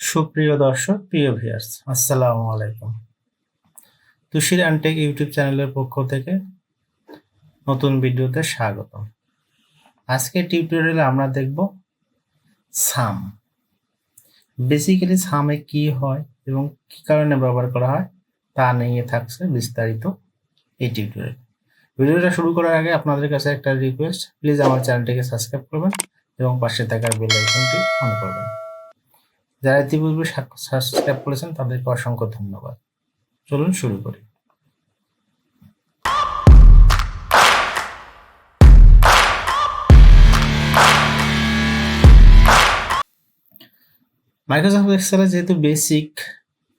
সুপ্রিয় দর্শক, প্রিয় ভিউয়ার্স আসসালামু আলাইকুম। তুষির অ্যান্টেক ইউটিউব চ্যানেলের পক্ষ থেকে নতুন ভিডিওতে স্বাগত আজকে টিউটোরিয়ালে আমরা দেখব সাম। বেসিক্যালি সামে কি হয় এবং কি কারণে ব্যবহার করা হয় তা নিয়ে থাকছে বিস্তারিত এই টিউটোরিয়াল ভিডিওটা শুরু করার আগে আপনাদের কাছে একটা রিকোয়েস্ট প্লিজ আমার চ্যানেলটিকে সাবস্ক্রাইব করবেন এবং পাশে থাকার বেল আইকনটি অন করবেন। যারা ইতিপূর্বে সাবস্ক্রাইব করেছেন, তাদেরকে অসংখ্য ধন্যবাদ। চলুন শুরু করি। মাইক্রোসফট এক্সেলে যেহেতু বেসিক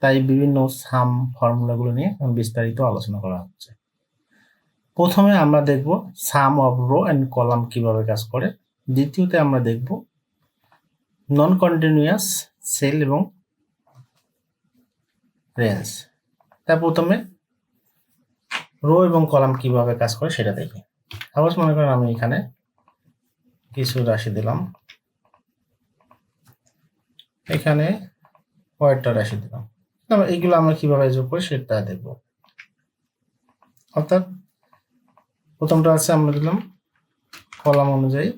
তাই বিভিন্ন সাম ফর্মুলাগুলো নিয়ে বিস্তারিত আলোচনা করা হচ্ছে। প্রথমে আমরা দেখব sum of row and column কীভাবে কাজ করে। দ্বিতীয়তে আমরা দেখব নন কন্টিনিউয়াস সেল এবং রেঞ্জ। তা প্রথমে রো এবং কলাম কীভাবে কাজ করে সেটা দেখি। সাপোজ মনে করেন আমি এখানে কিছু রাশি দিলাম। এখানে কয়েকটা রাশি দিলাম। এইগুলো আমরা কীভাবে যোগ করি সেটা দেখব। অর্থাৎ প্রথমটা আছে আমরা দিলাম কলাম অনুযায়ী।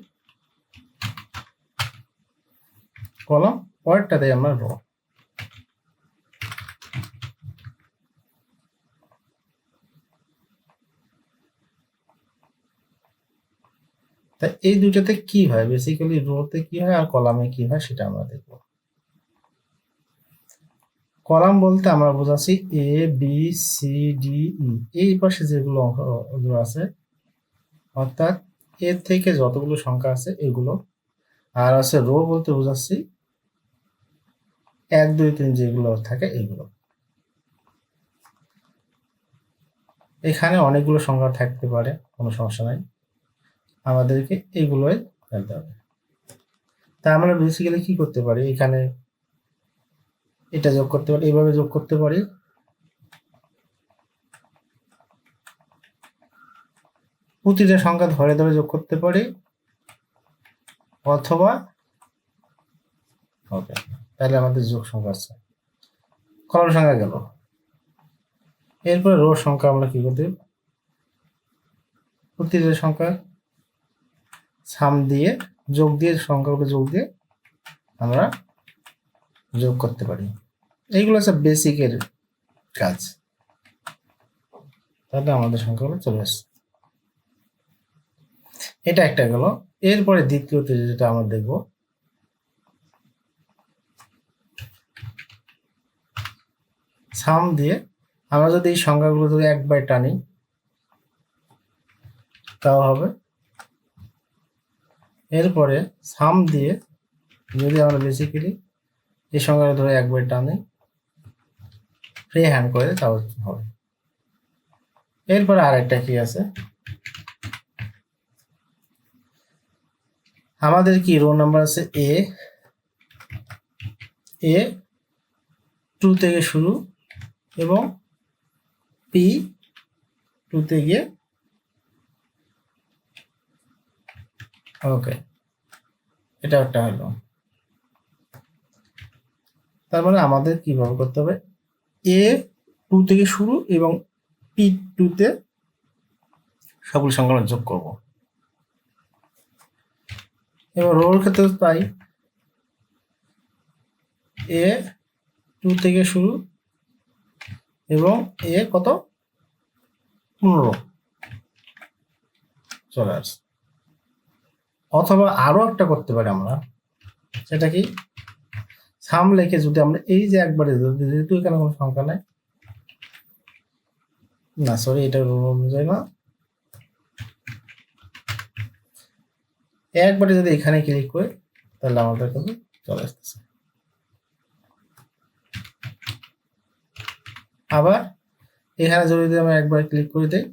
কলাম পরেরটা দেয় আমরা রো তা এই দুটাতে কি হয়? বেসিক্যালি রোতে কি হয় আর কলামে কি হয় সেটা আমরা দেখব। কলাম বলতে আমরা বোঝাচ্ছি A B C D E এই পাশে যেগুলো অঙ্কগুলো আছে, অর্থাৎ এর থেকে যতগুলো সংখ্যা আছে এগুলো। আর আছে রো বলতে বোঝাচ্ছি এক, দুই, তিন যেগুলো থাকে এগুলো। এখানে অনেকগুলো সংখ্যা থাকতে পারে, কোনো সমস্যা নাই। আমাদেরকে এগুলোই ফেলতে হবে। তা আমরা বেসিক্যালি কি করতে পারি? এখানে এটা যোগ করতে পারি, এইভাবে যোগ করতে পারি। প্রতিটা সংখ্যা ধরে ধরে যোগ করতে পারি। অথবা ওকে তাহলে আমাদের যোগ সংখ্যা আছে কলম সংখ্যা গেল। এরপরে রো সংখ্যা আমরা কি করতে প্রতিটা সংখ্যা সাম দিয়ে, যোগ দিয়ে সংখ্যাগুলো যোগ দিয়ে আমরা যোগ করতে পারি। এইগুলো হচ্ছে বেসিকের কাজ। তাহলে আমাদের সংখ্যাগুলো চলে আসছে। এটা একটা গেল। এরপরে দ্বিতীয়তে যেটা আমরা দেখব। সাম দিয়ে আমরা যদি এই সংখ্যাগুলো যদি একবার টানি, তাও হবে। এরপরে সাম দিয়ে যদি আমরা বেসিক্যালি এই সংখ্যাটা ধরে একবার টানি ফ্রি হ্যান্ড করে, তাও হবে। এরপরে আরেকটা কি আছে? আমাদের কি রো নাম্বার আছে? এ এ টু থেকে শুরু এবং পি টুতে গিয়ে ওকে এটা একটা হলো। তার মানে আমাদের কীভাবে করতে হবে? এ টু থেকে শুরু এবং পি টুতে সবগুলো সংখ্যা যোগ করব। এবার রোল ক্ষেত্রে তাই এ টু থেকে শুরু এবং এ কত? পনেরো। চলে আসছে। অথবা আরও একটা করতে পারি আমরা। সেটা কি? সাম লেখে যদি আমরা এই যে একবারে যেহেতু এখানে কোনো সংখ্যা নাই। না সরি এটা অনুযায়ী না। একবারে যদি এখানে ক্লিক করি, তাহলে আমাদের কাছে চলে আসতেছে। আবার এখানে যদি আমি একবার ক্লিক করে দিই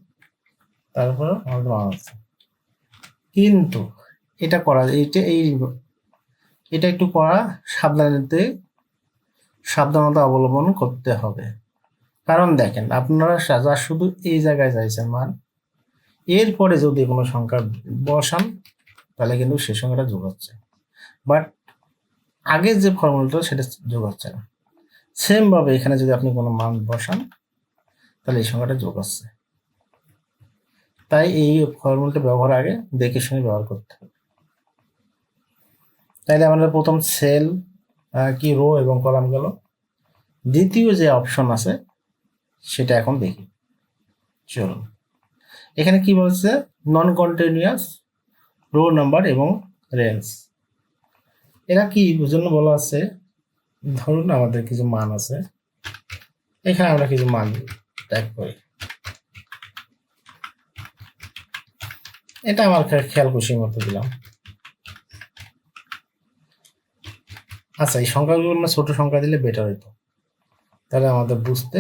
তারপর কিন্তু এটা করা এইটা এই এটা একটু করা সাবধানতে, সাবধানতা অবলম্বন করতে হবে। কারণ দেখেন, আপনারা সাজা শুধু এই জায়গায় চাইছেন মান, এরপরে যদি কোনো সংখ্যা বসান, তাহলে কিন্তু সে সংখ্যাটা যোগ হচ্ছে। বাট আগের যে ফর্মুলাটা সেটা যোগ হচ্ছে না। সেম ভাবে এখানে যদি আপনি কোনো মান বসান, তাহলে এই সংখ্যাটা যোগ হচ্ছে তাই এই ফর্মুলাটা ব্যবহার আগে দেখে শুনে ব্যবহার করতে হবে। তাইলে আমাদের প্রথম সেল কি রো এবং কলাম গেল। দ্বিতীয় যে অপশন আছে, সেটা এখন দেখি। চলুন। এখানে কি বলছে? নন কন্টিনিউয়াস রো নাম্বার এবং রেঞ্জ এরা কি? জন্য বলা আছে ধরুন আমাদের কিছু মান আছে। এখানে আমরা কিছু মান টাইপ করি। এটা আমার খেয়াল খুশির মতো দিলাম। আচ্ছা এই সংখ্যাগুলো আমরা ছোট সংখ্যা দিলে বেটার হতো তাহলে আমাদের বুঝতে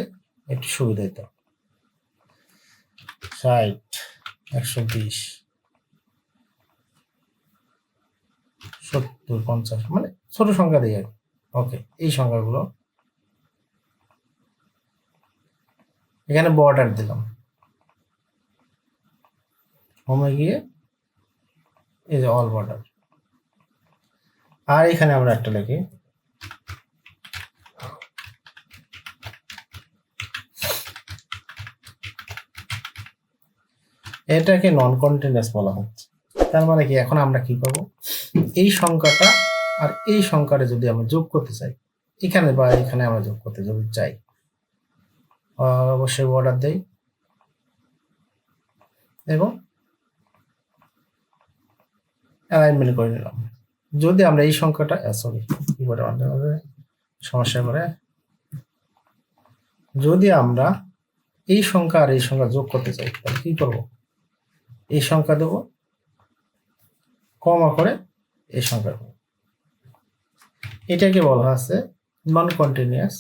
একটু সুবিধা হতো ষাট, একশো বিশ, সত্তর, পঞ্চাশ মানে ছোট সংখ্যা দিয়ে আর ওকে এই সংখ্যাগুলো। এখানে বর্ডার দিলাম। হোমে গিয়ে এই যে অল বর্ডার আর এখানে আমরা একটা লিখি। এটাকে নন কন্টিনিউয়াস বলা হচ্ছে। তার মানে কি, এখন আমরা কি করব? এই সংখ্যাটা আর এই সংখ্যাটা যদি আমরা যোগ করতে চাই, এখানে বা এখানে আমরা যোগ করতে যদি চাই অবশ্যই অর্ডার দেই। এবং অ্যালাইনমেন্ট করে নিলাম। যদি আমরা এই সংখ্যাটা সরি কি করে সমস্যা করে যদি আমরা এই সংখ্যা আর এই সংখ্যা যোগ করতে চাই, তাহলে কি করব? এই সংখ্যা দেব, কমা করে এই সংখ্যা দেব। এটাকে বলা আছে নন কন্টিনিউয়াস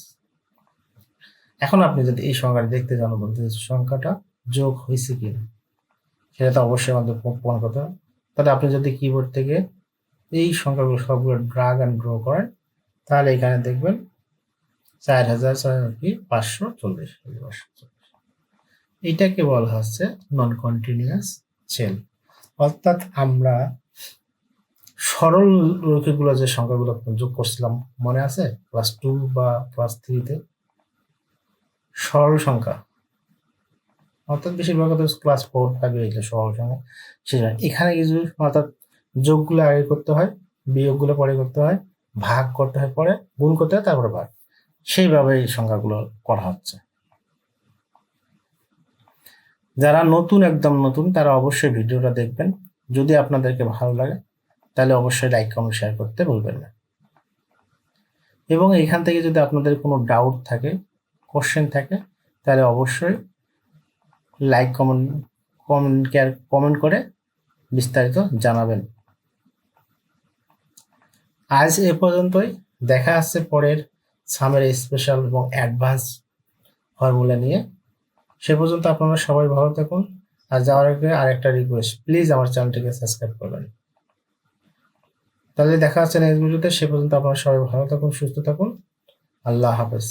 এখন আপনি যদি এই সংখ্যাটা দেখতে জানো বলতে সংখ্যাটা যোগ হয়েছে কিনা, সেটা তো অবশ্যই আমাদের প্রমাণ করতে তাহলে আপনি যদি কিবোর্ড থেকে এই সংখ্যাগুলো সবগুলো ড্রাগ অ্যান্ড ড্র করেন, তাহলে এখানে দেখবেন চার হাজার চার কি পাঁচশো চল্লিশ পাঁচশো চল্লিশ। এইটাকে বলা হচ্ছে নন কন্টিনিউয়াস সেল অর্থাৎ আমরা সরল রৈখিকগুলো যে সংখ্যাগুলো যোগ করছিলাম, মনে আছে? ক্লাস টু বা ক্লাস থ্রিতে সরল সংখ্যা। অর্থাৎ বেশিরভাগ ক্লাস ফোর ফাইভে এগুলো সরল সংখ্যা। সেটা এখানে কিছু অর্থাৎ যোগগুলো আগে করতে হয়, বিয়োগগুলো পরে করতে হয়, ভাগ করতে হয় পরে, গুণ করতে হয়, তারপরে ভাগ। সেইভাবে এই সংখ্যাগুলো করা হচ্ছে। যারা নতুন, একদম নতুন, তারা অবশ্যই ভিডিওটা দেখবেন। যদি আপনাদেরকে ভালো লাগে তাহলে অবশ্যই লাইক কমেন্ট শেয়ার করতে ভুলবেন না। এবং এখান থেকে যদি আপনাদের কোনো ডাউট থাকে কোশ্চেন থাকে, তাহলে অবশ্যই like comment comment care comment করে বিস্তারিত জানাবেন। আজ এ পর্যন্তই। দেখা আসছে পরের সামের স্পেশাল এবং অ্যাডভান্স ফর্মুলা নিয়ে। সে পর্যন্ত আপনারা সবাই ভালো থাকুন। আর যাওয়ার আগে আরেকটা রিকোয়েস্ট প্লিজ আমার চ্যানেলটিকে সাবস্ক্রাইব করবেন। তাহলে দেখা হচ্ছে নেক্সট ভিডিওতে সে পর্যন্ত আপনারা সবাই ভালো থাকুন, সুস্থ থাকুন। আল্লাহ হাফেজ।